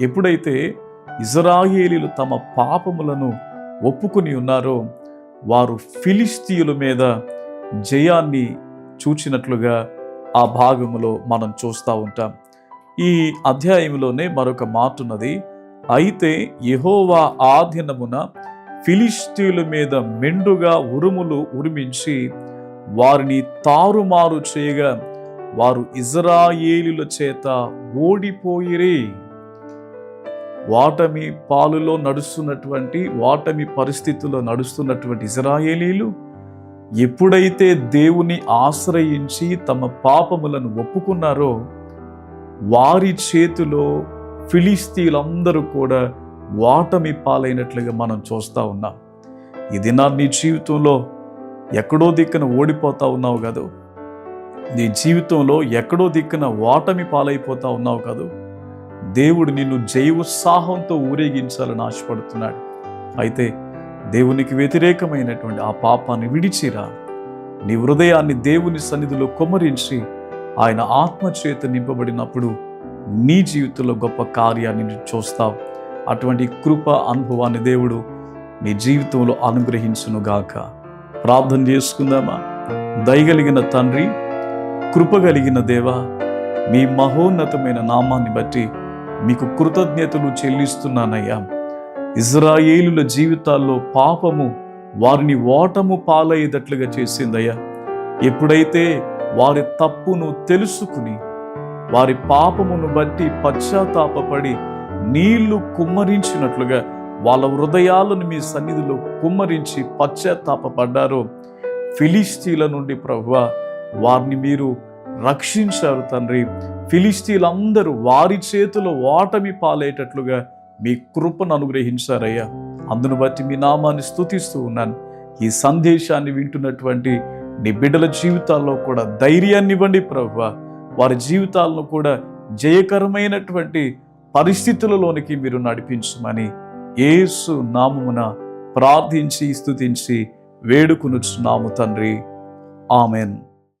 ఎప్పుడైతే ఇజ్రాయేలీలు తమ పాపములను ఒప్పుకుని ఉన్నారో వారు ఫిలిస్తీయుల మీద జయాన్ని చూచినట్లుగా ఆ భాగములో మనం చూస్తూ ఉంటాం. ఈ అధ్యాయంలోనే మరొక మాట ఉన్నది అయితే యహోవా ఆధీనమున ఫిలిస్తీయుల మీద మెండుగా ఉరుములు ఉరిమించి వారిని తారుమారు చేయగా వారు ఇజ్రాయేలుల చేత ఓడిపోయిరే. వాటమి పాలులో నడుస్తున్నటువంటి వాటమి పరిస్థితుల్లో నడుస్తున్నటువంటి ఇజ్రాయేలీలు ఎప్పుడైతే దేవుని ఆశ్రయించి తమ పాపములను ఒప్పుకున్నారో వారి చేతిలో ఫిలిస్తీన్లందరూ కూడా వాటమి పాలైనట్లుగా మనం చూస్తూ ఉన్నాం. ఇది నా నీ జీవితంలో ఎక్కడో దిక్కున ఓడిపోతా ఉన్నావు కాదు. నీ జీవితంలో ఎక్కడో దిక్కున వాటమి పాలైపోతా ఉన్నావు కాదు. దేవుడు నిన్ను జయ ఉత్సాహంతో ఊరేగించాలని ఆశపడుతున్నాడు. అయితే దేవునికి వ్యతిరేకమైనటువంటి ఆ పాపాన్ని విడిచిరా. నీ హృదయాన్ని దేవుని సన్నిధిలో కొమ్మరించి ఆయన ఆత్మచేత నింపబడినప్పుడు నీ జీవితంలో గొప్ప కార్యాన్ని చూస్తావు. అటువంటి కృప అనుభవాన్ని దేవుడు నీ జీవితంలో అనుగ్రహించునుగాక ప్రార్థన చేసుకుందామా? దయగలిగిన తండ్రి కృప కలిగిన దేవా మీ మహోన్నతమైన నామాన్ని బట్టి మీకు కృతజ్ఞతలు చెల్లిస్తున్నానయ్యా. ఇజ్రాయేలుల జీవితాల్లో పాపము వారిని ఓటము పాలయ్యేటట్లుగా చేసిందయ్యా. ఎప్పుడైతే వారి తప్పును తెలుసుకుని వారి పాపమును బట్టి పశ్చాత్తాపడి నీళ్ళు కుమ్మరించినట్లుగా వాళ్ళ హృదయాలను మీ సన్నిధిలో కుమ్మరించి పశ్చాత్తాపడ్డారో ఫిలిస్తీన్ల నుండి ప్రభు వారిని మీరు రక్షించారు తండ్రి. ఫిలిస్తీన్లందరూ వారి చేతిలో ఓటమి పాలేటట్లుగా మీ కృపను అనుగ్రహించారయ్యా. అందును బట్టి మీ నామాన్ని స్థుతిస్తూ ఉన్నాను. ఈ సందేశాన్ని వింటున్నటువంటి నీ బిడ్డల జీవితాల్లో కూడా ధైర్యాన్ని ఇవ్వండి ప్రభు. వారి జీవితాలను కూడా జయకరమైనటువంటి పరిస్థితులలోనికి మీరు నడిపించమని ఏసు నామమున ప్రార్థించి స్థుతించి వేడుకునుచున్నాము తండ్రి. ఆమెన్.